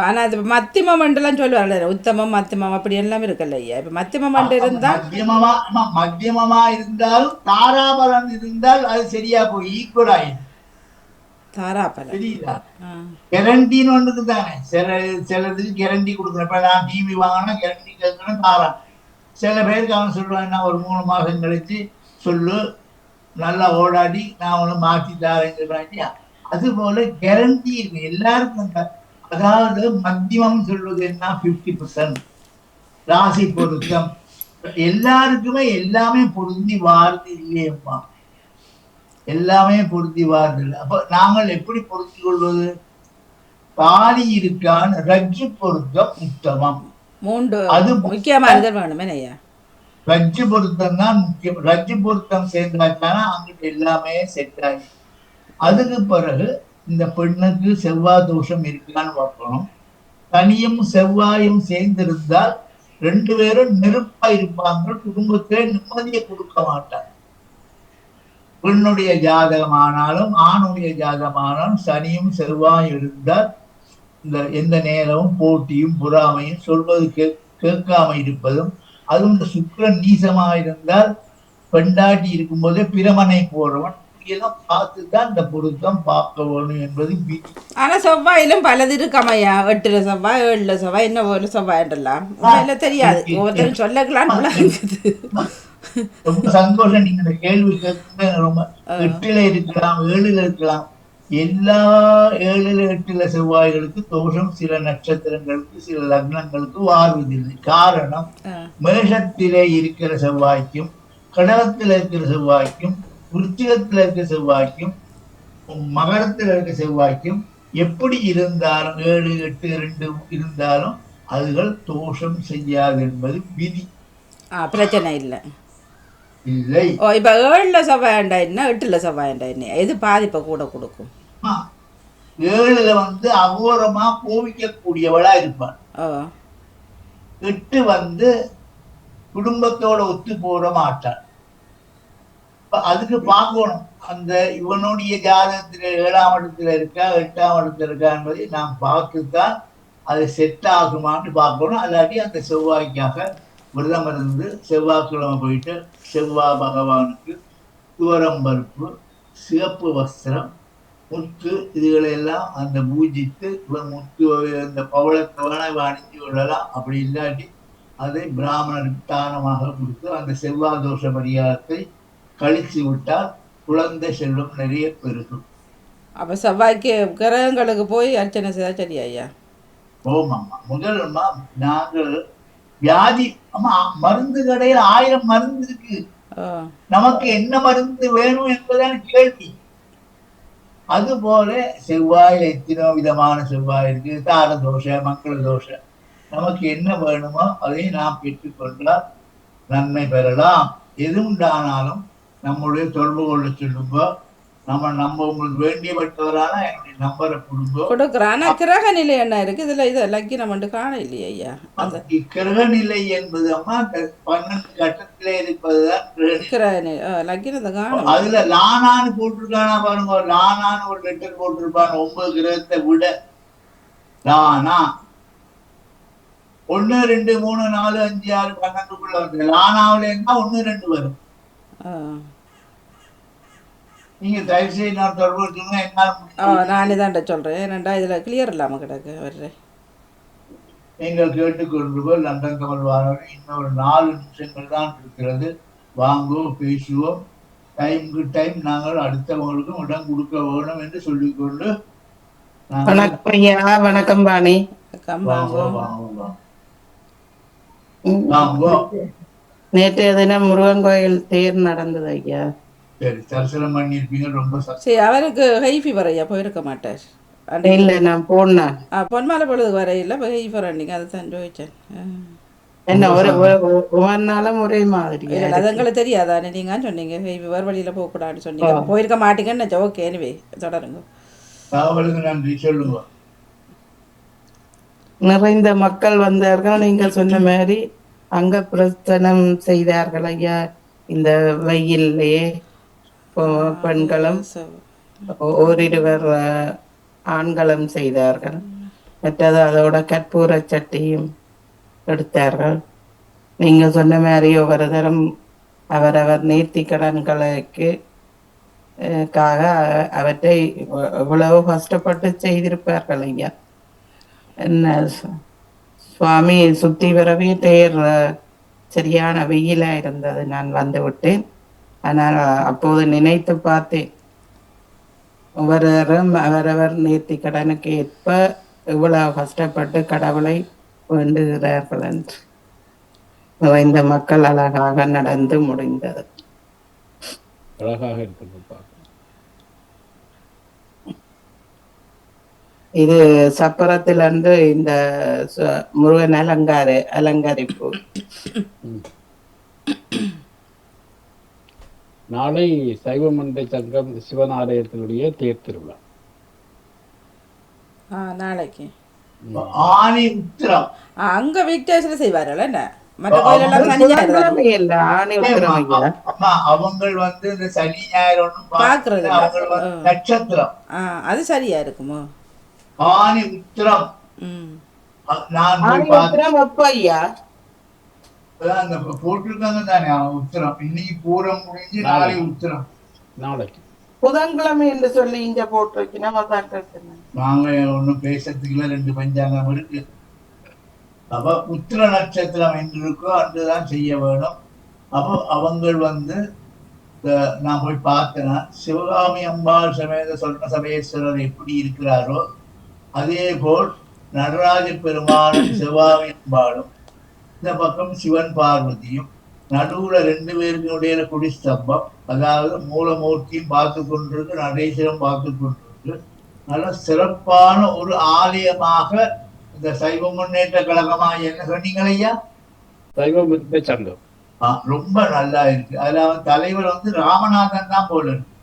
ஆனா அது மத்திமம் மண்டலம் சொல்லுவாங்க உத்தமம் மத்திமம் அப்படி எல்லாம் இருக்குல்ல ஐயா. இப்ப மத்திமம் மண்டு இருந்தா மத்தியமமா மத்தியமமா இருந்தாலும் தாராபலம் இருந்தால் அது சரியா போய் ஈக்குவல் ஆயிடும் தெரியுதா ஆ. கேரண்டின்னு ஒன்றுக்கு தானே. சில சிலதுக்கு கேரண்டி கொடுக்குறேன் இப்ப நான் டிவி வாங்கினா கேரண்டி கேட்கணும் தாரான் சில பேருக்கு அவன் சொல்லுவான் நான் ஒரு மூணு மாசம் கழிச்சு சொல்லு. நல்லா ஓடாடி நான் உன்னை மாற்றி தாரேன்னு சொல்றான் இல்லையா? அது போல கேரண்டி இருக்கு. எல்லாருக்கும் அதாவது மத்தியமம் சொல்வது என்ன? பிப்டி பர்சன்ட் ராசி பொருத்தம். எல்லாருக்குமே எல்லாமே பொருந்தி வாருது இல்லையம்மா. எல்லாமே பொருந்தி வாருது அப்ப நாங்கள் எப்படி பொருத்தி கொள்வது? பாதி இருக்கான் ரஜ்ஜு பொருத்தம் உத்தமம். அது முக்கியமானது வேணுமே ஐயா ரஜ்ஜு பொருத்தம் தான் முக்கியம். ரஜ்ஜு பொருத்தம் சேர்ந்தாச்சானா அங்கிட்டு எல்லாமே செட் ஆகி. அதுக்கு பிறகு இந்த பெண்ணுக்கு செவ்வாய் தோஷம் இருக்கான்னு பார்க்கணும். தனியும் செவ்வாயும் சேர்ந்திருந்தால் ரெண்டு பேரும் நெருப்பா இருப்பாங்க. குடும்பத்தை நிம்மதியை கொடுக்க மாட்டாங்க. பெண்ணுடைய ஜாதகமானாலும் ஆணுடைய ஜாதகமானாலும் சனியும் செவ்வாயும் இருந்தால் இந்த எந்த நேரமும் போட்டியும் பொறாமையும் சொல்வது கே கேட்காம இருப்பதும் அதுவும் இந்த சுக்கரன் நீசமாக இருந்தால் பெண்டாட்டி இருக்கும்போதே பிரமனை போறவன் இப்படியெல்லாம் பார்த்து தான் இந்த பொருத்தம் பார்க்க வேணும் என்பது ஆனா செவ்வாயிலும் பலது இருக்காம் ஐயா. எட்டுல செவ்வாய் ஏழுல செவ்வாய் என்ன ஒரு செவ்வாய்ன்றலாம். உண்மையில தெரியாது. ஒவ்வொருத்தரும் சொல்லக்கலாம் ரொம்ப சந்தோஷம். நீங்க இந்த கேள்வி கேட்குறது ரொம்ப எட்டுல இருக்கலாம் ஏழுல இருக்கலாம். எல்லா ஏழுல எட்டுல செவ்வாய்களுக்கு தோஷம் சில நட்சத்திரங்களுக்கு சில லக்னங்களுக்கு வாருவதில்லை காரணம். மேஷத்திலே இருக்கிற செவ்வாய்க்கும் கடகத்தில் இருக்கிற செவ்வாய்க்கும் விருச்சிகத்தில் இருக்கிற செவ்வாய்க்கும் மகரத்தில் இருக்கிற செவ்வாய்க்கும் எப்படி இருந்தாலும் ஏழு எட்டு ரெண்டு இருந்தாலும் அதுகள் தோஷம் செய்யாது என்பது விதி. பிரச்சனை இல்லை. இல்லை. ஓ இப்போ ஏழுல செவ்வாயண்டா என்ன எட்டுல செவ்வாயண்டா என்ன? எது பாதிப்பை கூட கொடுக்கும். ஏழுல வந்து அகோரமா கோவிக்கக்கூடியவளா இருப்பாள். ஓ. எட்டு வந்து குடும்பத்தோட ஒத்து போட அப்ப அதுக்கு பார்க்கணும் அந்த இவனுடைய ஜாதகத்தில் ஏழாம் இடத்துல இருக்கா எட்டாம் இடத்துல இருக்கா என்பதை நாம் பார்த்துத்தான் அது செட் ஆகுமான்னு பார்க்கணும். அல்லாட்டி அந்த செவ்வாய்க்காக விரதம் இருந்து செவ்வாய்க்கிழமை போயிட்டு செவ்வாய் பகவானுக்கு துவரம் பருப்பு சிவப்பு வஸ்திரம் முத்து இதுகளையெல்லாம் அந்த பூஜித்து இவன் முத்து அந்த பவளத்தை வேணா இவன் அணிஞ்சு கொள்ளலாம் அப்படி இல்லாட்டி அதை பிராமணருக்கு தானமாக கொடுத்து அந்த செவ்வாய் தோஷ பரிகாரத்தை கழித்து விட்டால் குழந்தை செல்வம் நிறைய பெருகும். அப்போ செவ்வாய்க்கு கிரகங்களுக்கு போய் அர்ச்சனை செய்தால் சரி ஐயா ஓமாம்மா முதல் அம்மா நாங்கள் வியாதி அம்மா மருந்து கடையில் ஆயிரம் மருந்து இருக்கு. நமக்கு என்ன மருந்து வேணும் என்பதுதான் கேள்வி. அதுபோல செவ்வாயில் எத்தனோ விதமான செவ்வாய் இருக்கு. தார தோஷ மக்கள் தோஷ. நமக்கு என்ன வேணுமோ அதை நாம் பெற்றுக்கொண்டால் நன்மை பெறலாம். எது உண்டானாலும் நம்முடைய தொடர்பு கொள்ள சொல்லுங்க நம்ம நம்ம உங்களுக்கு வேண்டியப்பட்டவரான என்னுடைய நம்பரை கொடுங்க கொடுக்குறோம். ஆனால் கிரக நிலை என்ன இருக்குது இதில் இதை லக்கினம் மட்டும் காண இல்லையா ஐயா. அந்த கிரக நிலை என்பது அம்மா பன்னெண்டு கட்டத்திலே இருப்பதுதான் கிரக லக்கினத்தை காணும் அதுல லானான்னு போட்டிருக்கானா பாருங்க லானான்னு ஒரு லெட்டர் போட்டிருப்பான் ஒன்பது கிரகத்தை விட. லானா. ஒண்ணு ரெண்டு மூணு நாலு அஞ்சு ஆறு பன்னெண்டுக்குள்ள வந்து லானாவில இருந்தா ஒண்ணு ரெண்டு வரும். ஆ நீங்க தயவு செய்து நான் தொடர்பு என்னால். நானே தான்டா சொல்கிறேன் ஏன்னாண்டா இதில் கிளியர் இல்லாமல் கிடக்கு வர்றேன் நீங்கள் கேட்டுக்கொள்ளுவோம் லண்டன் கமல் வாரம் இன்னொரு நாலு நிமிஷங்கள் தான் இருக்கிறது. வாங்குவோம் பேசுவோம் டைமுக்கு டைம் நாங்கள் அடுத்தவங்களுக்கும் இடம் கொடுக்க வேணும் என்று சொல்லிக்கொண்டு நாங்கள் வணக்கம் ஐயா வணக்கம் பாணி நேற்றைய தினம் முருகன் கோயில் தேர் நடந்தது ஐயா. சரி தரிசனம் பண்ணியிருப்பீங்க ரொம்ப சரி அவருக்கு ஹை ஃபீவர் ஐயா போயிருக்க மாட்டார். இல்ல நான் போனேன் ஆ பொன்மாலை பொழுது வரையில் இப்போ ஹை ஃபீவர் அன்றைக்கி அதை தான் ஜோதிச்சேன். என்ன ஒரு ஒரு- ஒரு- ஒவ்வொரு நாளும் ஒரே மாதிரி அது எங்களுக்கு தெரியாதானே நீங்கள் சொன்னீங்க ஃபீவர் வழியில் போகக்கூடாதுன்னு சொன்னீங்க. போயிருக்க மாட்டீங்கன்னு ஓகே எனிவே தொடருங்க. தகவலுக்கு நன்றி சொல்லுங்க. நிறைந்த மக்கள் வந்தார்கள் நீங்கள் சொன்ன மாதிரி அங்க பிரஸ்தனம் செய்தார்கள் ஐயா இந்த வெயில்லையே பெண்களும் ஓரிருவர் ஆண்களும் செய்தார்கள். மற்றது அதோட கற்பூர சட்டியும் எடுத்தார்கள். நீங்க சொன்ன மாதிரி ஒவ்வொரு தரம் அவரவர் நேர்த்தி கடன்களுக்கு காக அவற்றை இவ்வளவு கஷ்டப்பட்டு செய்திருப்பார்கள் ஐயா. என்ன சுவாமி சுத்தி வரவே தேர் சரியான வெயிலா இருந்தது. நான் வந்து விட்டேன். ஆனால் அப்போது நினைத்து பார்த்தேன். ஒவ்வொருவரும் அவரவர் நேர்த்தி கடனுக்கு ஏற்ப இவ்வளவு கஷ்டப்பட்டு கடவுளை வேண்டுகிறார்கள் என்று. இந்த மக்கள் அழகாக நடந்து முடிந்தது. அழகாக இருக்கிறது இது சப்பரத்திலிருந்து இந்த முருகன் அலங்கார அலங்கரிப்பு. நாளை சைவ மண்டை சங்கம் சிவன் ஆலயத்தினுடைய தேர் திருவிழா. ஆ நாளைக்கு. ஆணி உத்திரம் ஆ, அங்க விக்டேஷன் செய்வார்கள் என்ன? ஐயா அது சரியா இருக்குமோ? ஆணி உத்திரம் நான் ஆணி போய் பார்த்தேன் உத்திரம் எப்ப ஐயா அதான் அந்த போட்டிருக்காங்க தானே அவன் உத்திரம். இன்னைக்கு பூரம் முடிஞ்சு நாளை. உத்திரம். நாளைக்கு. புதன்கிழமை என்று சொல்லி இங்க அதான் கேட்டேன். நாங்க ஒண்ணும் பேசுறதுக்குள்ள ரெண்டு பஞ்சாங்கம் இருக்கு. அப்ப உத்திர நட்சத்திரம் என்று இருக்கோ அன்றுதான் செய்ய வேணும். அப்போ அவங்க வந்து நான் போய் பார்த்தேன்னா சிவகாமி அம்பாள் சமேத சொர்ண சபேஸ்வரர் எப்படி இருக்கிறாரோ அதே போல் நடராஜ பெருமானும் சிவகாமி அம்பாளும் இந்த பக்கம் சிவன் பார்வதியும் நடுவுல ரெண்டு பேருக்குடைய குடி ஸ்தம்பம் அதாவது மூலமூர்த்தியும் பார்த்து கொண்டிருக்கு நடேஸ்வரம் பார்த்து கொண்டிருக்கு. நல்ல சிறப்பான ஒரு ஆலயமாக இந்த சைவ முன்னேற்ற கழகமா என்ன சொன்னீங்க ஐயா? சைவ சங்கம். ரொம்ப நல்லா இருக்கு. அதுல தலைவர் வந்து ராமநாதன் தான் போல இருக்கு.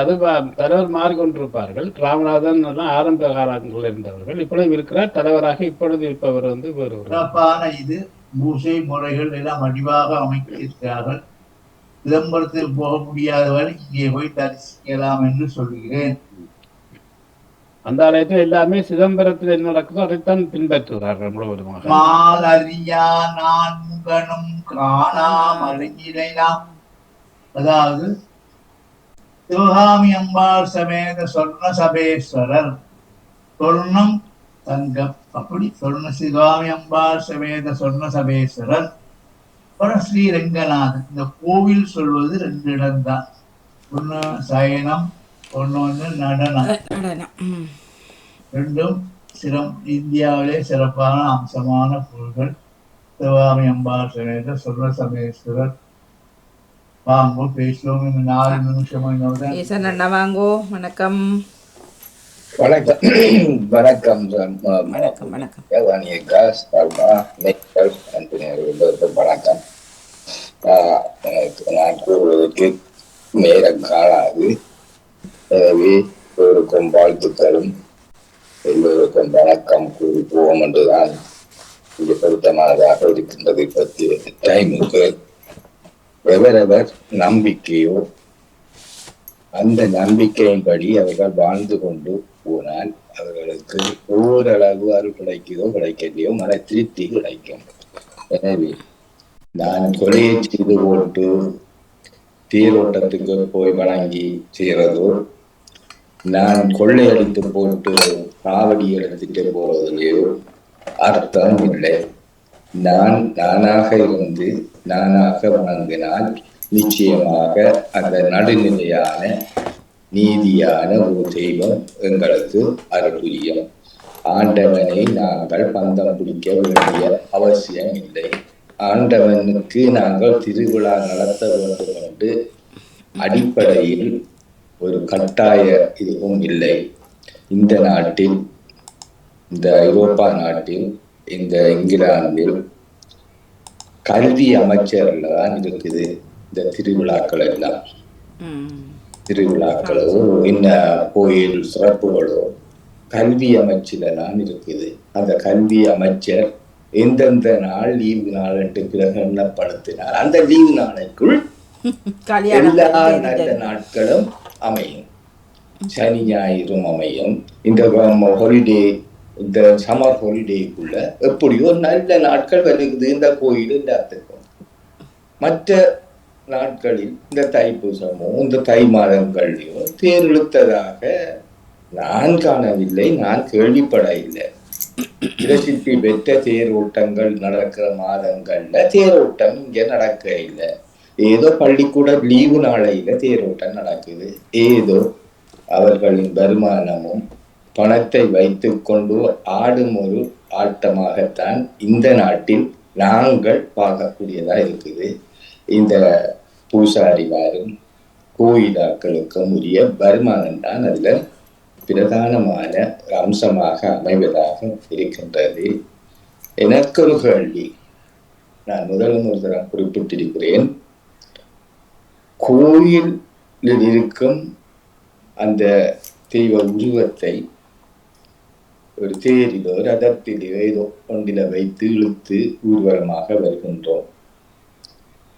அது தலைவர் மாறிக்கொண்டிருப்பார்கள். ராமநாதன் எல்லாம் ஆரம்ப காலங்களில் இருந்தவர்கள். இப்பொழுது இருக்கிறார். தலைவராக இப்பொழுது இருப்பவர் வந்து சிறப்பான இது. பூசை முறைகள் எல்லாம் வடிவாக அமைத்திருக்கிறார்கள் சிதம்பரத்தில் போக முடியாதவர் இங்கே போய் தரிசிக்கலாம் என்று சொல்கிறேன் அந்த ஆலயத்தில் எல்லாமே சிதம்பரத்தில் என்ன நடக்குதோ அதைத்தான் பின்பற்றுகிறார்கள் முழுவதுமாக. மால் அறியா நான் முகனும் காணாம் அறிஞிலாம் அதாவது சிவகாமி அம்பாள் சமேத சொர்ண சபேஸ்வரர் சொர்ணம் தங்கம். அப்படி சொர்ண சிவகாமி அம்பாள் சமேத சொர்ண சபேஸ்வரர் அப்புறம் ஸ்ரீரங்கநாதன். இந்த கோவில் சொல்வது ரெண்டு இடம்தான். ஒண்ணு சயனம் ஒண்ணு வந்து நடனம். ரெண்டும் சிறம் இந்தியாவிலே சிறப்பான அம்சமான பொருள்கள் சிவகாமி அம்பாள் சமேத சொல்ற சமேஸ்வரர் வாங்க பேசுவோம். இந்த நாலு நிமிஷம் ஈசன் அண்ணா வாங்கோ. வணக்கம். வணக்கம். வணக்கம். வணக்கம் வணக்கம். வாணியக்கா சர்மா மேய்ச்சல் அன்பு எல்லோருக்கும் வணக்கம். நான் கூறுவதற்கு நேரம் காணாது எனவே எல்லோருக்கும் வாழ்த்துக்களும். எல்லோருக்கும் வணக்கம் கூறி போவோம் என்றுதான் இங்கு பொருத்தமானதாக இருக்கின்றது. பற்றி டைமுக்கு எவரவர் நம்பிக்கையோ அந்த நம்பிக்கையின்படி அவர்கள் வாழ்ந்து கொண்டு போனால் அவர்களுக்கு ஓரளவு அருள் கிடைக்குதோ கிடைக்கலையோ மன திருப்தி கிடைக்கும். எனவே நான் கொலையை செய்து போட்டு தேரோட்டத்துக்கு போய் வணங்கி செய்யறதோ நான் கொள்ளையடித்து போட்டு காவடி எடுத்துட்டு போறதுலையோ அர்த்தம் இல்லை. நான் நானாக இருந்து நானாக வணங்கினால் நிச்சயமாக அந்த நடுநிலையான நீதியான ஒரு தெய்வம் எங்களுக்கு அருள் புரியும் ஆண்டவனை நாங்கள் பந்தம் பிடிக்க வேண்டிய அவசியம் இல்லை ஆண்டவனுக்கு நாங்கள் திருவிழா நடத்த வேண்டும் என்று அடிப்படையில் ஒரு கட்டாய இதுவும் இல்லை. இந்த நாட்டில் இந்த ஐரோப்பா நாட்டில் இந்த இங்கிலாந்தில் கல்வி அமைச்சர்ல தான் இருக்குது இந்த திருவிழாக்கள் எல்லாம் திருவிழாக்களோ என்ன கோயில் சிறப்புகளோ கல்வி அமைச்சில தான் இருக்குது. அந்த கல்வி அமைச்சர் எந்தெந்த நாள் லீவு நாள் என்று பிரகடனப்படுத்தினார் அந்த லீவு நாளைக்குள் எல்லா நல்ல. நாட்களும் அமையும். சனி ஞாயிறும் அமையும். இந்த ஹாலிடே இந்த சம்மர் ஹாலிடேக்குள்ள எப்படியோ நல்ல நாட்கள் வருகுது இந்த கோயில் எல்லாத்துக்கும் மற்ற நாட்களில் இந்த தைப்பூசமோ இந்த தை மாதங்கள்லையோ தேர் இழுத்ததாக நான் காணவில்லை. நான் கேள்விப்பட இல்லை பிரசித்தி பெற்ற தேரோட்டங்கள் நடக்கிற மாதங்கள்ல தேரோட்டம் இங்க நடக்க இல்லை ஏதோ பள்ளிக்கூட லீவு நாளையில தேரோட்டம் நடக்குது. ஏதோ அவர்களின் வருமானமும் பணத்தை வைத்துக்கொண்டு ஆடும் ஒரு ஆட்டமாகத்தான் இந்த நாட்டில் நாங்கள் பார்க்கக்கூடியதா இருக்குது. இந்த பூசாரிவாரும் கோயிலாக்களுக்கும் உரிய வருமானம் தான் அதில் பிரதானமான அம்சமாக அமைவதாக இருக்கின்றது. எனக்கு ஒரு கேள்வி. நான் முதலும் ஒரு தரம் குறிப்பிட்டிருக்கிறேன். கோயிலில் இருக்கும் அந்த தெய்வ உருவத்தை ஒரு தேரிலோ ரதத்திலோ ஏதோ ஒன்றில வைத்து இழுத்து ஊர்வலமாக வருகின்றோம்.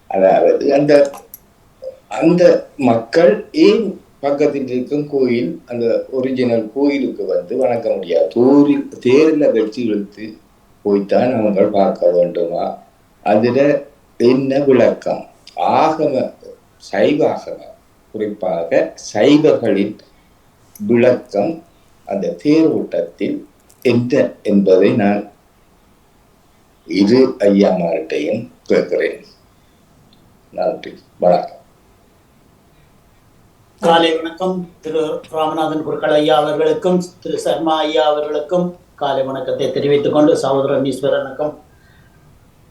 அதாவது அந்த அந்த மக்கள் ஏன் பக்கத்தில் இருக்கும் கோயில் அந்த ஒரிஜினல் கோயிலுக்கு வந்து வணங்க முடியாது? தோரில் தேரில் வச்சு இழுத்து போய்த்தான் அவங்க பார்க்க வேண்டுமா? அதுல என்ன விளக்கம்? ஆகம சைவ ஆகம குறிப்பாக சைவர்களின் விளக்கம் அந்த தேரோட்டத்தில் என்ன என்பதை நான் இரு ஐயாமார்கிட்டையும் கேட்கிறேன். நன்றி. வணக்கம். காலை வணக்கம். திரு ராமநாதன் குருக்கள் ஐயா அவர்களுக்கும் திரு சர்மா ஐயா அவர்களுக்கும் காலை வணக்கத்தை தெரிவித்துக் கொண்டு சகோதரன் ஈஸ்வரனுக்கும்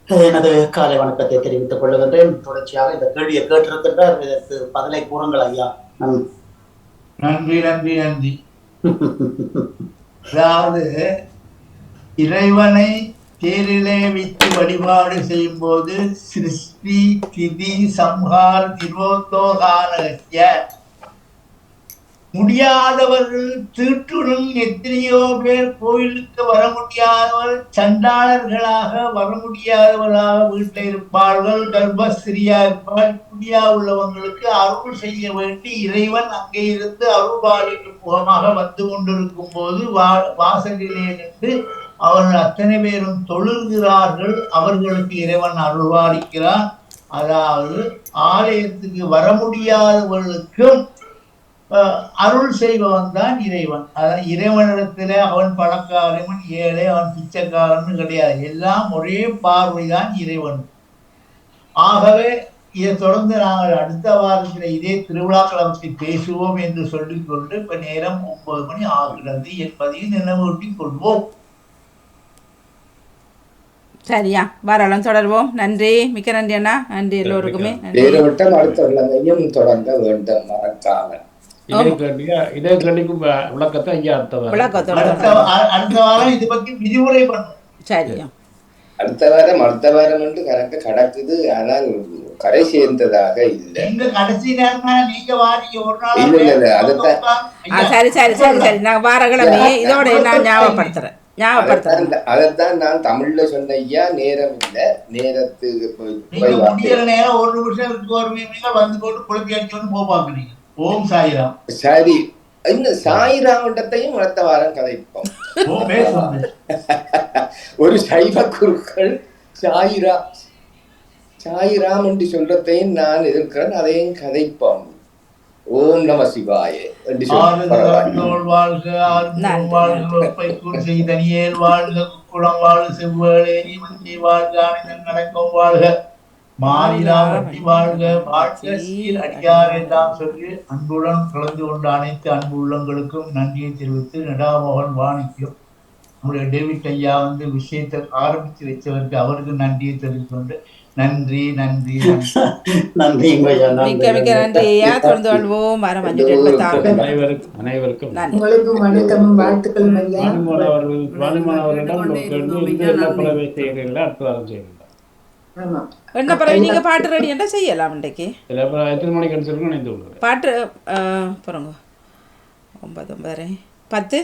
எனது காலை வணக்கத்தை தெரிவித்துக் கொள்ளுகின்றேன். தொடர்ச்சியாக இந்த கேள்வியை கேட்டிருக்கின்றார். இதற்கு பதிலை கூறுங்கள் ஐயா. நன் நன்றி நன்றி நன்றி. அதாவது இறைவனை தேரிலே வைத்து வழிபாடு செய்யும் போது சிருஷ்டி திதி சம்ஹார் நிரோத்தோகானகத்திய முடியாதவர்கள் தீட்டுடன் எத்தனையோ பேர் கோயிலுக்கு வர முடியாதவர் சண்டாளர்களாக வர முடியாதவர்களாக வீட்டில் இருப்பார்கள் கர்ப்பஸ்திரியா இருப்பார் குடியா உள்ளவங்களுக்கு அருள் செய்ய வேண்டி இறைவன் அங்கே இருந்து அருள்பாலிக்கும் முகமாக வந்து கொண்டிருக்கும் போது வா வாசலிலே நின்று அவர்கள் அத்தனை பேரும் தொழுகிறார்கள். அவர்களுக்கு இறைவன் அருள்வாளிக்கிறான் அதாவது ஆலயத்துக்கு வர முடியாதவர்களுக்கும் அருள் செய்பவன் தான் இறைவன். அதான் இறைவனிடத்துல அவன் பணக்காரன் ஏழை அவன் பிச்சைக்காரன் கிடையாது. எல்லாம் ஒரே பார்வைதான் இறைவன். ஆகவே இதை தொடர்ந்து நாங்கள் அடுத்த வாரத்தில் இதே திருவிழாக்களை பற்றி பேசுவோம் என்று சொல்லிக்கொண்டு இப்ப நேரம் ஒன்பது மணி ஆகிறது என்பதையும் நினைவூட்டிக் கொள்வோம். சரியா. வரலாம் தொடர்வோம். நன்றி. மிக்க நன்றி அண்ணா. நன்றி எல்லோருக்குமே. அடுத்த தொடங்க வேண்டும். மறக்காமல். இதே கேள்வியா இதே கேள்விக்கு வ- விளக்கத்தை ஐயா அடுத்த அடுத்த வாரம். இது பற்றி விரிவுரை பண்ணும் சரியா அடுத்த வாரம் அடுத்த வாரம் என்று கணக்கு கடக்குது. ஆனால் கரை சேர்ந்ததாக இல்லை. சரி சரி சரி சரி. நான் வாரக்கிழமையே இதோட நான் ஞாபகப்படுத்துறேன். அதைத்தான் நான் தமிழ்ல சொன்ன ஐயா நேரம் இல்ல. நேரத்துக்கு ஒரு நிமிஷம் வந்து போட்டு குழப்பி அடிச்சோன்னு ஓம் சாயிராம். சரி இன்னும் சாயிராமண்டத்தையும் அடுத்த வாரம் கதைப்போம் ஒரு சைவ குருக்கள் சாயிரா சாயிராம் என்று சொல்றதையும் நான் எதிர்க்கிறேன் அதையும் கதைப்போம். ஓம் நம சிவாய என்று வாழ்க வாழ்க குளம் வாழ்க செவ்வேளேரி மஞ்சி வாழ்க நடக்கம் வாழ்க. மாறிலா வட்டி வாழ்க வாழ்க. சீர் அடியார் என்றாம் சொல்லி அன்புடன் கலந்து கொண்ட அனைத்து அன்பு உள்ளங்களுக்கும் நன்றியை தெரிவித்து நடாமோகன் வாணிக்கும் நம்முடைய டேவிட் ஐயா வந்து விஷயத்தை ஆரம்பித்து வச்சவருக்கு அவருக்கு நன்றியை தெரிவித்துக் கொண்டு நன்றி நன்றி. நன்றி மிக்க மிக்க நன்றி. ஐயா தொடர்ந்து வாழ்வோம் வரம் அஞ்சு எண்பத்தி ஆறு அனைவருக்கும் அனைவருக்கும் உங்களுக்கும் வணக்கமும் வாழ்த்துக்களும் ஐயா. வாணிமோகன் அவர்களிடம் பறவை செய்கிறீர்களா அடுத்த வாரம் செய்கிறீங்களா ஆமா என்ன பிறகு நீங்க பாட்டு ரெடி என்றா செய்யலாம் இன்றைக்கு. எத்தனை மணிக்கு அனுப்பிச்சிருக்கோம் நினைத்து கொள்கிறேன் பாட்டு போகிறோங்க ஒன்பது ஒன்பதரை. பத்து?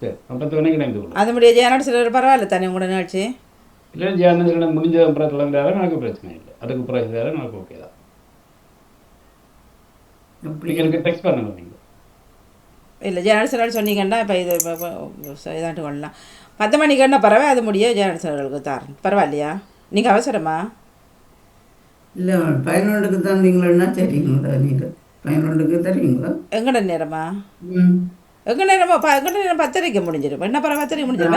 சரி பத்து மணிக்கு கொள்கிறேன் அது முடிய ஜெயநாடு சிலர் பரவாயில்ல தானே உங்களோட நிகழ்ச்சி இல்லை ஜானந்திரன் முடிஞ்ச அப்புறம் கிளம்பினாலும் எனக்கு பிரச்சனை இல்லை. அதுக்கு பிறகு வேறு எனக்கு ஓகே தான். எனக்கு டெக்ஸ்ட் பண்ணுங்க நீங்கள் இல்லை ஜேர்னல்ஸ் சொன்னீங்கன்னா இப்போ இது இதாண்டு கொள்ளலாம். பத்து மணிக்கு என்ன பரவாயில்ல அது முடியும் ஜேர்னல்ஸ்களுக்கு தாரேன் பரவாயில்லையா? நீங்கள் அவசரமா? இல்லை பதினொன்றுக்கு தந்தீங்களா தெரியுங்களா நீங்கள் பதினொன்றுக்கு தெரியுங்களா? எங்கட நேரமா? எங்க நேரமா? எங்கட நேரம் பத்தரைக்கு முடிஞ்சிடும் என்ன பரவ பத்தரைக்கு முடிஞ்சிடும்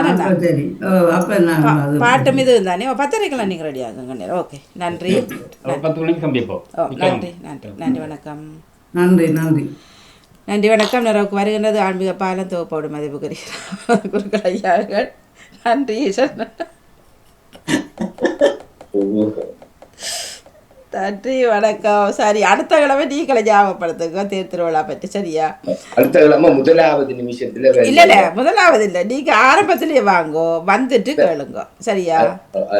பாட்டும் இது தானே பத்தரைக்கெல்லாம் நீங்கள் ரெடி ஆகுங்க நேரம். ஓகே நன்றி. அப்ப பத்து மணிக்கு சந்திப்போம் ஓ நன்றி நன்றி நன்றி வணக்கம். நன்றி நன்றி. நன்றி வணக்கம். நிறவுக்கு வருகின்றது ஆன்மீக பாலம் தொகுப்போடு மதிப்புக்குரிய குருக்கள் ஐயார்கள். நன்றி நன்றி வணக்கம். சரி அடுத்த கிழமை நீங்களை ஞாபகப்படுத்துங்க தேர் திருவிழா பற்றி சரியா? அடுத்த கிழமை முதலாவது நிமிஷத்துல. இல்ல இல்ல முதலாவது இல்ல. நீங்க ஆரம்பத்திலேயே வாங்கோ வந்துட்டு கேளுங்க. சரியா?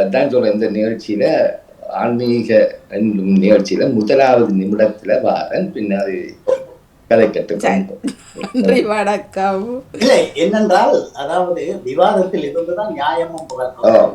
அதான் சொல்றேன் இந்த நிகழ்ச்சியில ஆன்மீக என்னும் நிகழ்ச்சியில முதலாவது நிமிடத்துல வாரன் பின்னாடி கதை கற்றுக்கொண்டு நன்றி வணக்கம். இல்லை என்னென்றால் அதாவது விவாதத்தில் இருந்துதான் நியாயமும் ஓ பிறக்கும்